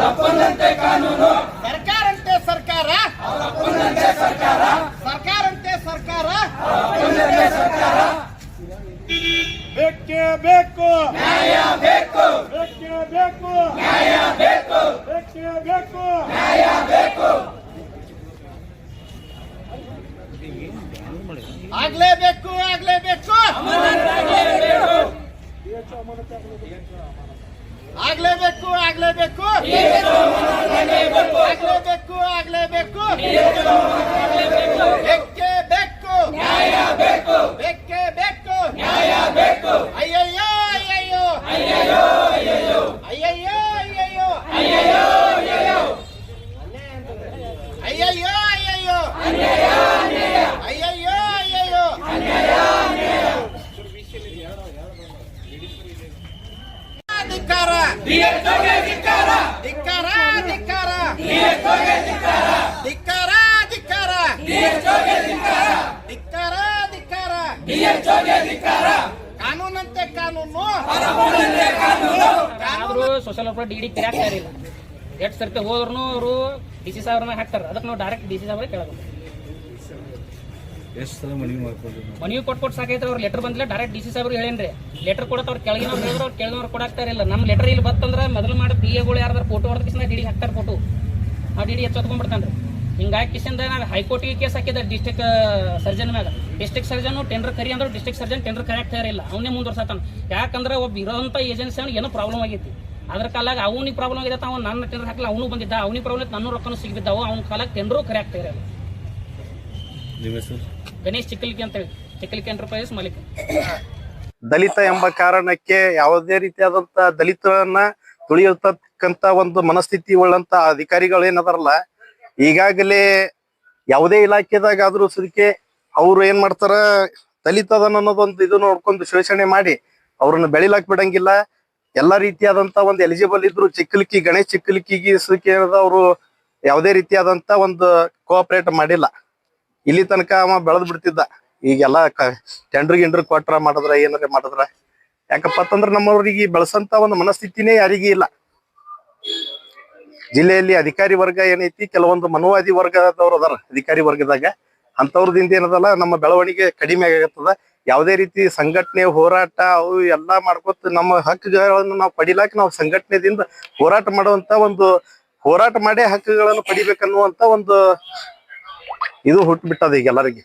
ಕಾನೂನು ಅಪ್ಪನಂತೆ ಕಾನೂನು. ಸರ್ಕಾರಂತೆ ಸರ್ಕಾರ. ಅಪ್ಪನಂತೆ ಸರ್ಕಾರ. ಸರ್ಕಾರಂತೆ ಸರ್ಕಾರ. ಅಪ್ಪನಂತೆ ಸರ್ಕಾರ. ಬೇಕೇ ಬೇಕು. ನ್ಯಾಯ ಬೇಕು. ಬೇಕೇ ಬೇಕು. ನ್ಯಾಯ ಬೇಕು. ಬೇಕೇ ಬೇಕು. ನ್ಯಾಯ ಬೇಕು. ಆಗ್ಲೇಬೇಕು ಆಗ್ಲೇಬೇಕು. ಅಮರನಾಗಲೇಬೇಕು ಆಗ್ಲೇಬೇಕು ಆಗ್ಲೇಬೇಕು. ಆಗ್ಲೇಬೇಕು ಆಗ್ಲೇಬೇಕು. ಅಮರನಾಗಲೇಬೇಕು ಬೇಕೇ ನ್ಯಾಯ ಬೇಕು ಬೇಕೇ ಬೇಕು ನ್ಯಾಯ ಬೇಕು ಅಯ್ಯಯ್ಯೋ ಅಯ್ಯಯ್ಯೋ. ಅಯ್ಯಯ್ಯೋ ಅಯ್ಯಯ್ಯೋ. ಅಯ್ಯಯ್ಯೋ ಅಯ್ಯಯ್ಯೋ. ಅಯ್ಯಯ್ಯೋ ಅಯ್ಯಯ್ಯೋ ಅಯ್ಯಯ್ಯೋ ಅಯ್ಯಯ್ಯೋ ಅನ್ಯಾಯ ಅನ್ಯಾಯ ಅಯ್ಯಯ್ಯೋ ಅಯ್ಯಯ್ಯೋ ಅನ್ಯಾಯ ಅನ್ಯಾಯ ಧಿಕ್ಕಾರ ಡಿಎಸ್ಒಗೆ ಧಿಕ್ಕಾರ. ಧಿಕ್ಕಾರ ಧಿಕ್ಕಾರ. ಡಿಎಸ್ಒಗೆ ಧಿಕ್ಕಾರ. ಧಿಕ್ಕಾರ ಧಿಕ್ಕಾರ. ಡಿಎಸ್ಒಗೆ ಧಿಕ್ಕಾರ. ಧಿಕ್ಕಾರ ಧಿಕ್ಕಾರ. ಡಿಎಸ್ಒಗೆ ಧಿಕ್ಕಾರ. ಕಾನೂನಂತೆ ಕಾನೂನು. ಅವರು ಸೋಷಲ್ ವರ್ಕರ್ ಇರಲಿಲ್ಲ ಎಷ್ಟು ಸರ್ತಿ ಹೋದ್ರು ಅವರು ಡಿ ಸಿ ಸಾಹೇಬ್ರನ್ನ ಹಾಕ್ತಾರೆ. ಅದಕ್ಕೆ ನಾವು ಡೈರೆಕ್ಟ್ ಡಿ ಸಿ ಸಾಹೇಬ್ರೆ ಕೇಳಬೇಕು. ಎಷ್ಟು ಸಲ ಮನವಿ ಮಾಡ್ಕೊಂಡು ಮನವಿ ಕೊಟ್ಟು ಕೊಟ್ಟು ಅವ್ರು ಲೆಟರ್ ಬಂದಿಲ್ಲ ಡೈರೆಕ್ಟ್ ಡಿ ಸಿ ಸಾಹೇಬ್ರು ಹೇಳೇನ್ರಿ ಲೆಟರ್ ಕೊಡತ್ತೆ ಅವ್ರು ಕೆಳಗಿನವ್ರು ಹೇಳಿದ್ರೆ ಅವ್ರು ಕೆಳಗಿನವ್ರು ಕೊಡಾಕ್ತಾ ಇಲ್ಲ ನಮ್ಮ ಲೆಟರ್ ಇಲ್ಲಿ ಬತ್ತಂದ್ರೆ ಮೊದಲು ಮಾಡಿ ಪಿ ಎಗಳು ಯಾರ್ದಾರು ಫೋಟೋ ಹೊಡೆದ ಕಿಸಿನ ಡಿ ಡಿ ಹಾಕ್ತಾರೆ ಫೋಟೋ ಆ ಡಿ ಡಿ ರೀ ಹಿಂಗಾಗಿ ಕಿಸಿಂದ ನಾವು ಹೈಕೋರ್ಟಿಗೆ ಕೇಸ್ ಹಾಕಿದ್ದೆ ಡಿಸ್ಟಿಕ್ ಸರ್ಜನ್ ಮ್ಯಾಗ. ಡಿಸ್ಟಿಕ್ ಸರ್ಜನ್ ಟೆಂಡರ್ ಕರಿ ಅಂದ್ರೆ ಡಿಸ್ಟಿಕ್ ಸರ್ಜನ್ ಟೆಂಡರ್ ಕರೆಕ್ಟ್ ಇಲ್ಲ. ಅವನೇ ಮುಂದುವರ್ಸತ್ತಾನ ಯಾಕಂದ್ರೆ ಒಬ್ಬ ಇರೋಂಥ ಏಜೆನ್ಸಿ ಅವ್ನಿಗೆ ಏನೋ ಪ್ರಾಬ್ಲಮ್ ಆಗೈತಿ. ಅದ್ರ ಕಾಲಾಗ ಅವನಿಗೆ ಪ್ರಾಬ್ಲಮ್ ಆಗಿದೆ ಅವ್ನು ನನ್ನ ಟೆಂಡರ್ ಹಾಕಲ್ಲ ಅವನು ಬಂದಿದ್ದ. ಅವನಿಗೆ ಪ್ರಾಬ್ಲಮ್ ನನ್ನ ರೊಕ್ಕನೂ ಸಿಗಿದ್ದಾವು ಅವ್ನ ಕಾಲಕ್ಕೆ ಟೆಂಡರು ಕರೆಕ್ಟ್ ಇರಲ್ಲ ನಿಮ್ಮ ಹೆಸರು? ಗಣೇಶ್ ಚಿಕ್ಕಲಿಕೆ ಅಂತ ಹೇಳಿ. ಚಿಕ್ಕಲಿಕೆ ಎಂಟರ್ಪ್ರೈಸಸ್ ಮಾಲೀಕ? ದಲಿತ ಎಂಬ ಕಾರಣಕ್ಕೆ ಯಾವುದೇ ರೀತಿಯಾದಂತ ದಲಿತರನ್ನ ತುಳಿಯತಕ್ಕಂತ ಒಂದು ಮನಸ್ಥಿತಿ ಉಳ್ಳಂತ ಅಧಿಕಾರಿಗಳು ಏನದಾರಲ್ಲ ಈಗಾಗಲೇ ಯಾವುದೇ ಇಲಾಖೆದಾಗ ಆದ್ರೂ ಸದಕ್ಕೆ ಅವ್ರು ಏನ್ ಮಾಡ್ತಾರ ದಲಿತ ಅದನ್ನ ಅನ್ನೋದೊಂದು ಇದು ನೋಡ್ಕೊಂಡು ಶೋಷಣೆ ಮಾಡಿ ಅವ್ರನ್ನ ಬೆಳಿಲಾಕ್ ಬಿಡಂಗಿಲ್ಲ ಎಲ್ಲಾ ರೀತಿಯಾದಂತ ಒಂದು ಎಲಿಜಿಬಲ್ ಇದ್ರು ಚಿಕ್ಕಲಿಕ್ಕಿ ಗಣೇಶ್ ಚಿಕ್ಕಲಿಕ್ಕಿಗೆ ಸದಕ್ಕೆ ಏನದ ಅವರು ಯಾವುದೇ ರೀತಿಯಾದಂತ ಒಂದು ಕೋಆಪರೇಟ್ ಮಾಡಿಲ್ಲ. ಇಲ್ಲಿ ತನಕ ಅವ ಬೆಳೆದ್ ಬಿಡ್ತಿದ್ದ. ಈಗೆಲ್ಲ ಟೆಂಡರ್ ಗಿಂಡ್ರ್ ಕೊಟ್ರ ಮಾಡಿದ್ರ, ಏನಾರ ಮಾಡಿದ್ರ. ಯಾಕಪ್ಪ ಅಂತಂದ್ರ ನಮ್ಮವ್ರಿಗೆ ಬೆಳೆಸಂತ ಒಂದು ಮನಸ್ಥಿತಿನೇ ಯಾರಿಗೂ ಇಲ್ಲ. ಜಿಲ್ಲೆಯಲ್ಲಿ ಅಧಿಕಾರಿ ವರ್ಗ ಏನೈತಿ, ಕೆಲವೊಂದು ಮನುವಾದಿ ವರ್ಗದವ್ರು ಅದಾರ ಅಧಿಕಾರಿ ವರ್ಗದಾಗ. ಅಂತವ್ರದಿಂದ ಏನದಲ್ಲ, ನಮ್ಮ ಬೆಳವಣಿಗೆ ಕಡಿಮೆ ಆಗತ್ತದ. ಯಾವುದೇ ರೀತಿ ಸಂಘಟನೆ, ಹೋರಾಟ, ಅವು ಎಲ್ಲಾ ಮಾಡ್ಕೊತ ನಮ್ಮ ಹಕ್ಕುಗಳನ್ನು ನಾವು ಪಡಿಲಾಕ ನಾವು ಸಂಘಟನೆದಿಂದ ಹೋರಾಟ ಮಾಡುವಂತ ಒಂದು, ಹೋರಾಟ ಮಾಡೇ ಹಕ್ಕುಗಳನ್ನು ಪಡಿಬೇಕನ್ನುವಂತ ಒಂದು ಇದು ಹುಟ್ಟುಬಿಟ್ಟದ ಈಗ ಎಲ್ಲರಿಗೆ.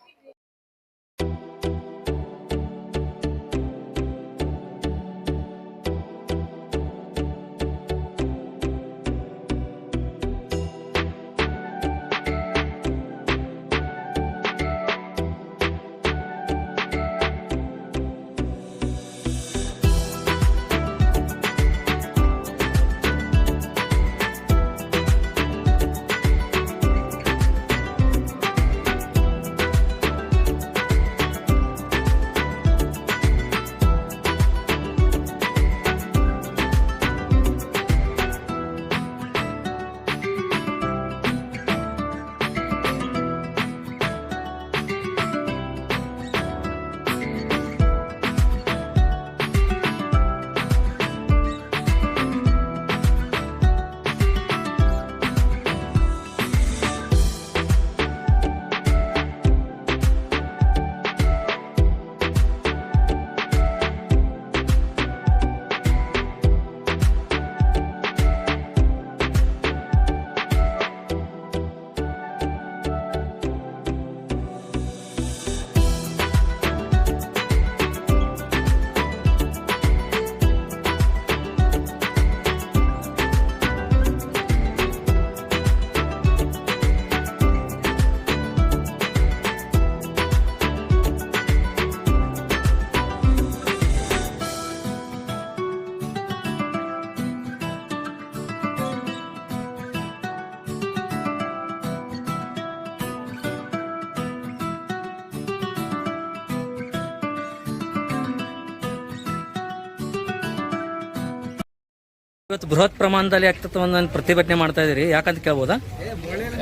ಇವತ್ತು ಬೃಹತ್ ಪ್ರಮಾಣದಲ್ಲಿ ಆಗ್ತದ ಒಂದು ಪ್ರತಿಭಟನೆ ಮಾಡ್ತಾ ಇದೀರಿ ಯಾಕಂತ ಕೇಳ್ಬೋದಾ?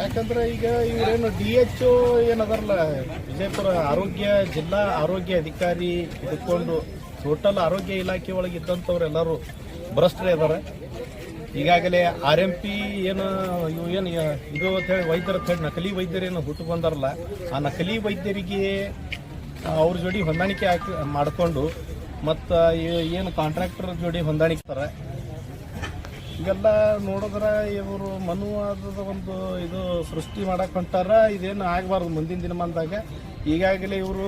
ಯಾಕಂದ್ರೆ ಈಗ ಇವರೇನು ಡಿ ಎಚ್ ಏನದಾರಲ್ಲ ವಿಜಯಪುರ ಆರೋಗ್ಯ, ಜಿಲ್ಲಾ ಆರೋಗ್ಯ ಅಧಿಕಾರಿ ಹಿಡ್ಕೊಂಡು ಟೋಟಲ್ ಆರೋಗ್ಯ ಇಲಾಖೆ ಒಳಗೆ ಇದ್ದಂಥವ್ರು ಎಲ್ಲರೂ ಭ್ರಷ್ಟರೇ ಇದಾರೆ. ಈಗಾಗಲೇ ಆರ್ ಎಂ ಪಿ ಏನು, ಇವು ಏನು, ಇದು ಅಂತ ಹೇಳಿ ವೈದ್ಯರ ಅಂತ ಹೇಳಿ ನಕಲಿ ವೈದ್ಯರೇನು ಹುಟ್ಟು ಬಂದಾರಲ್ಲ, ಆ ನಕಲಿ ವೈದ್ಯರಿಗೆ ಅವ್ರ ಜೋಡಿ ಹೊಂದಾಣಿಕೆ ಹಾಕಿ ಮಾಡಿಕೊಂಡು ಮತ್ತು ಏನು ಕಾಂಟ್ರಾಕ್ಟರ್ ಜೋಡಿ ಹೊಂದಾಣಿಕ್ತಾರೆ ಈಗೆಲ್ಲ ನೋಡಿದ್ರೆ ಇವರು ಮನುವಾದದ ಒಂದು ಇದು ಸೃಷ್ಟಿ ಮಾಡಕ್ ಹೊಂಟಾರ, ಇದೇನು ಆಗಬಾರ್ದು ಮುಂದಿನ ದಿನಮಾನದಾಗ. ಈಗಾಗಲೇ ಇವರು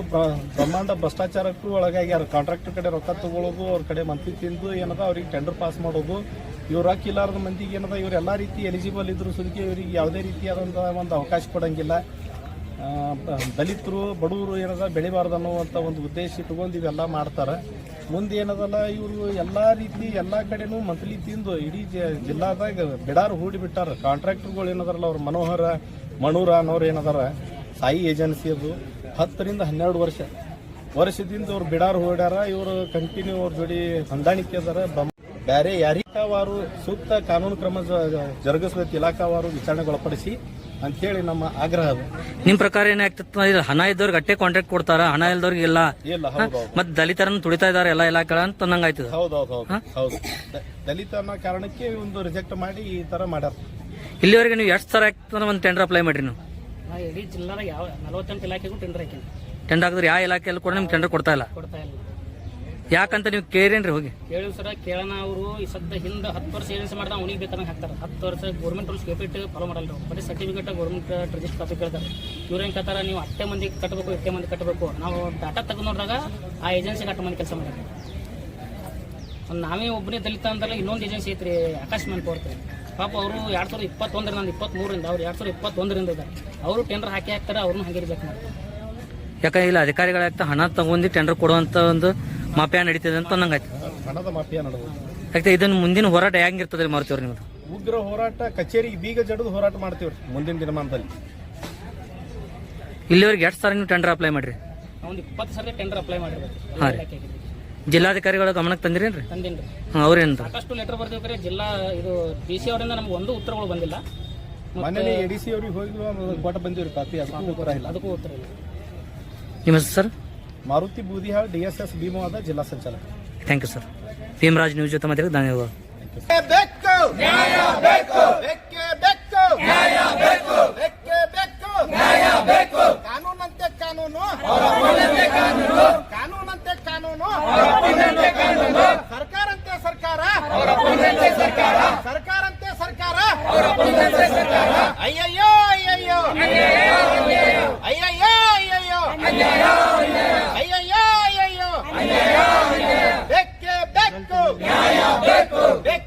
ಬ್ರಹ್ಮಾಂಡ ಭ್ರಷ್ಟಾಚಾರಕ್ಕೂ ಒಳಗಾಗ್ಯಾರ. ಕಾಂಟ್ರಾಕ್ಟರ್ ಕಡೆ ರೊಕ್ಕ ತಗೊಳ್ಳೋದು ಅವ್ರ ಕಡೆ ಮಂತ್ಲಿ ತಿಂದು ಏನದ ಅವ್ರಿಗೆ ಟೆಂಡರ್ ಪಾಸ್ ಮಾಡೋದು. ಇವ್ರು ರೊಕ್ಕ ಇಲ್ಲಾರ್ದ ಮಂದಿಗೆ ಏನದ ಎಲ್ಲ ರೀತಿ ಎಲಿಜಿಬಲ್ ಇದ್ರು ಸುದ್ದಿ ಇವ್ರಿಗೆ ಯಾವುದೇ ರೀತಿಯಾದಂಥ ಒಂದು ಅವಕಾಶ ಕೊಡಂಗಿಲ್ಲ. ದಲಿತರು, ಬಡವರು ಏನದ ಬೆಳಿಬಾರ್ದು ಅನ್ನುವಂಥ ಒಂದು ಉದ್ದೇಶ ಇಟ್ಕೊಂಡು ಇವೆಲ್ಲ ಮಾಡ್ತಾರೆ. ಮುಂದೆ ಏನದಲ್ಲ ಇವರು ಎಲ್ಲ ರೀತಿ ಎಲ್ಲ ಕಡೆನೂ ಮಂತ್ಲಿ ತಿಂದು ಇಡೀ ಜಿಲ್ಲಾದಾಗ ಬಿಡಾರು ಹೂಡಿಬಿಟ್ಟಾರ. ಕಾಂಟ್ರಾಕ್ಟರ್ಗಳು ಏನದಾರಲ್ಲ, ಅವ್ರ ಮನೋಹರ ಮಣೂರ ಅನ್ನೋರು ಏನದಾರ, ಸಾಯಿ ಏಜೆನ್ಸಿ ಅದು. ಹತ್ತರಿಂದ ಹನ್ನೆರಡು ವರ್ಷ. ವರ್ಷದಿಂದ ಅವ್ರು ಬಿಡಾರು ಹೂಡ್ಯಾರ, ಇವರು ಕಂಟಿನ್ಯೂ ಅವ್ರ ಜೋಡಿ ಹೊಂದಾಣಿಕೆ ಅದಾರ. ಬೇರೆ ಯಾರಿಕಾವಾರು ಸೂಕ್ತ ಕಾನೂನು ಕ್ರಮ ಜರುಗಿಸಬೇಕು, ಇಲಾಖಾವಾರು ವಿಚಾರಣೆಗೊಳಪಡಿಸಿ ಅಂತೇಳಿ ನಮ್ಮ ಆಗ್ರಹ ಅದು. ನಿಮ್ ಪ್ರಕಾರ ಏನಾಗ್ತದೆ ಹಣ ಇದ್ದವ್ರಿಗೆ ಅಟ್ಟೆ ಕಾಂಟ್ರಾಕ್ಟ್ ಕೊಡ್ತಾರ? ಹಣ ಇಲ್ದವ್ರಿಗೆ ಇಲ್ಲ? ಇಲ್ಲ ಹೌದು ಮತ್ ದಲಿತರನ್ನ ತುಳಿತಾ ಇದಾರೆ ಎಲ್ಲ ಇಲಾಖೆ ಅಂತ ಅನ್ನಂಗ್ ಆಯ್ತದ. ಹೌದೌದು ಹೌದು ಹೌದು ದ- ದಲಿತ ಅನ್ನೋ ಕಾರಣಕ್ಕೆ ಒಂದು ರಿಜೆಕ್ಟ್ ಮಾಡಿ ಈ ತರ ಮಾಡ್ಯಾರ. ಇಲ್ಲಿವರೆಗೆ ನೀವು ಎಷ್ಟು ಸರ ಆಗ್ತದ ಒಂದು ಟೆಂಡರ್ ಅಪ್ಲೈ ಮಾಡ್ರಿ ನೀವು? ನಾ ಇಡೀ ಜಿಲ್ಲಾರ ಯಾವ ನಲವತ್ತೆಂಟು ಇಲಾಖೆಗೂ ಟೆಂಡರ್ ಹಾಕಿನಿ ಟೆಂಡರ್ ಹಾಕಿದ್ರೆ ಯಾವ ಇಲಾಖೆಯಲ್ಲೂ ಕೂಡ ನಿಮ್ಗೆ ಟೆಂಡರ್ ಕೊಡ್ತಾ ಇಲ್ಲ? ಕೊಡ್ತಾ ಇಲ್ಲ. ಯಾಕಂತ ನೀವು ಕೇರೇನ್ರಿ ಹೋಗಿ? ಕೇಳಿ ಸರ ಕೇಳೋಣ ಅವರು. ಈ ಸದ್ಯ ಹಿಂದೆ ಹತ್ತು ವರ್ಷ ಏಜೆನ್ಸಿ ಮಾಡ್ದ ಅವ್ನಿಗೆ ಬೇಕಾದಂಗೆ ಹಾಕ್ತಾರೆ. ಹತ್ತು ವರ್ಷ ಗೌರ್ಮೆಂಟ್ ರೂಲ್ಸ್ ಕೇಪಿಟ್ ಫಾಲೋ ಮಾಡಲ್ಲ ರೀ ಬರೀ ಸರ್ಟಿಫಿಕೇಟ್ ಗೌರ್ಮೆಂಟ್ ರಿಜಿಸ್ಟರ್ ಕಾಪಿ ಕೇಳ್ತಾರೆ. ಇವ್ರು ಹೆಂಗೆ ಕತ್ತಾರ ನೀವು ಅಷ್ಟೇ ಮಂದಿ ಕಟ್ಟಬೇಕು ಎಷ್ಟೇ ಮಂದಿ ಕಟ್ಟಬೇಕು ನಾವು ಡಾಟಾ ತೆಗೆದು ನೋಡಿದಾಗ ಆ ಏಜೆನ್ಸಿಗೆ ಅಟ್ಟ ಮಂದಿ ಕೆಲಸ ಮಾಡ್ತಾರೆ ನಾವೇ ಒಬ್ಬನೇ ದಲಿತ ಅಂದ್ರೆ ಇನ್ನೊಂದು ಏಜೆನ್ಸಿ ಐತ್ರಿ ಆಕಾಶ್ ಮನ್ ಕೊಡ್ತೀವಿ ಪಾಪ ಅವರು ಎರಡು ಸಾವಿರದ ಇಪ್ಪತ್ತೊಂದರ ನಾನು ಇಪ್ಪತ್ತ್ಮೂರರಿಂದ ಅವ್ರು ಎರಡು ಸಾವಿರದ ಇಪ್ಪತ್ತೊಂದರಿಂದ ಇದ್ದಾರೆ ಅವರು ಟೆಂಡರ್ ಹಾಕಿ ಹಾಕ್ತಾರೆ ಅವ್ರನ್ನ ಹಾಗೆ ರಿಜೆಕ್ಟ್ ಮಾಡ್ತಾರೆ. ಯಾಕಂದ್ರೆ ಇಲ್ಲ ಅಧಿಕಾರಿಗಳಾಗ್ತಾ ಹಣ ತಗೊಂಡು ಟೆಂಡರ್ ಕೊಡುವಂತ ಒಂದು ಮಾಫಿಯಾ ನಡೀತದೆ ಅಂತ ಅನ್ನಂಗ್ ಆಯ್ತು ಹಣದ ಮಾಫಿಯಾ ನಡೆದು ಯಾಕೆ ಇದನ್ನ ಮುಂದಿನ ಹೋರಾಟ ಹೆಂಗಿರ್ತದೆ ಮಾಡ್ತೀವ್ರಿ ನಿಮ್ದು ಉಗ್ರ ಹೋರಾಟ ಕಚೇರಿಗೆ ಬೀಗ ಜಡದು ಹೋರಾಟ ಮಾಡ್ತೀವ್ರಿ ಮುಂದಿನ ದಿನಮಾನದಲ್ಲಿ. ಇಲ್ಲಿವರೆಗೆ ಎಷ್ಟು ಸಲ ನೀವು ಟೆಂಡರ್ ಅಪ್ಲೈ ಮಾಡ್ರಿ. ಒಂದು ಇಪ್ಪತ್ತು ಸಾವಿರ ಟೆಂಡರ್ ಅಪ್ಲೈ ಮಾಡಿರ್ಬೇಕು ಹಾಂ ರೀ. ಜಿಲ್ಲಾಧಿಕಾರಿಗಳ ಗಮನಕ್ಕೆ ತಂದಿರೇನ್ರಿ ತಂದಿನ್ರಿ. ಹ್ಮ್, ಅವ್ರೇನ್ರಿ ಸಾಕಷ್ಟು ಲೆಟರ್ ಬರ್ತೀವಿ ಜಿಲ್ಲಾ ಇದು ಡಿ ಸಿ ಅವರಿಂದ ನಮ್ಗೆ ಒಂದು ಉತ್ತರಗಳು ಬಂದಿಲ್ಲ. ಮನೇಲಿ ಎ ಡಿ ಸಿ ಅವ್ರಿಗೆ ಹೋಗಿ ಕೊಟ್ಟ ಬಂದಿವ್ರಿ ಕಾಪಿ ಅದಕ್ಕೂ ಉತ್ತರ ಇಲ್ಲ. ಅದಕ್ಕೂ ಉತ್ತರ ಇಲ್ಲ. ನಿಮ್ಮ ಹೆಸರು sir? Maruti Boodihal D S S Bhimavada ಜಿಲ್ಲಾ ಸಂಚಾಲಕ thank you sir Bheemraj news ಜೊತೆ ಮಾತಾಡಿ ಧನ್ಯವಾದ ಬೇಕು ನ್ಯಾಯ ಬೇಕು ಬೇಕೇ ಬೇಕು ನ್ಯಾಯ ಬೇಕು ಬೇಕೇ ಬೇಕು ನ್ಯಾಯ ಬೇಕು ಕಾನೂನಂತೆ ಕಾನೂನು ಕಾನೂನಂತೆ ಕಾನೂನು ಸರ್ಕಾರಂತೆ ಸರ್ಕಾರ ಸರ್ಕಾರಂತೆ ಸರ್ಕಾರ ಅಯ್ಯಯ್ಯೋ ಅಯ್ಯಯ್ಯೋ ಅಯ್ಯಯ್ಯೋ ಅಯ್ಯಯ್ಯೋ Go!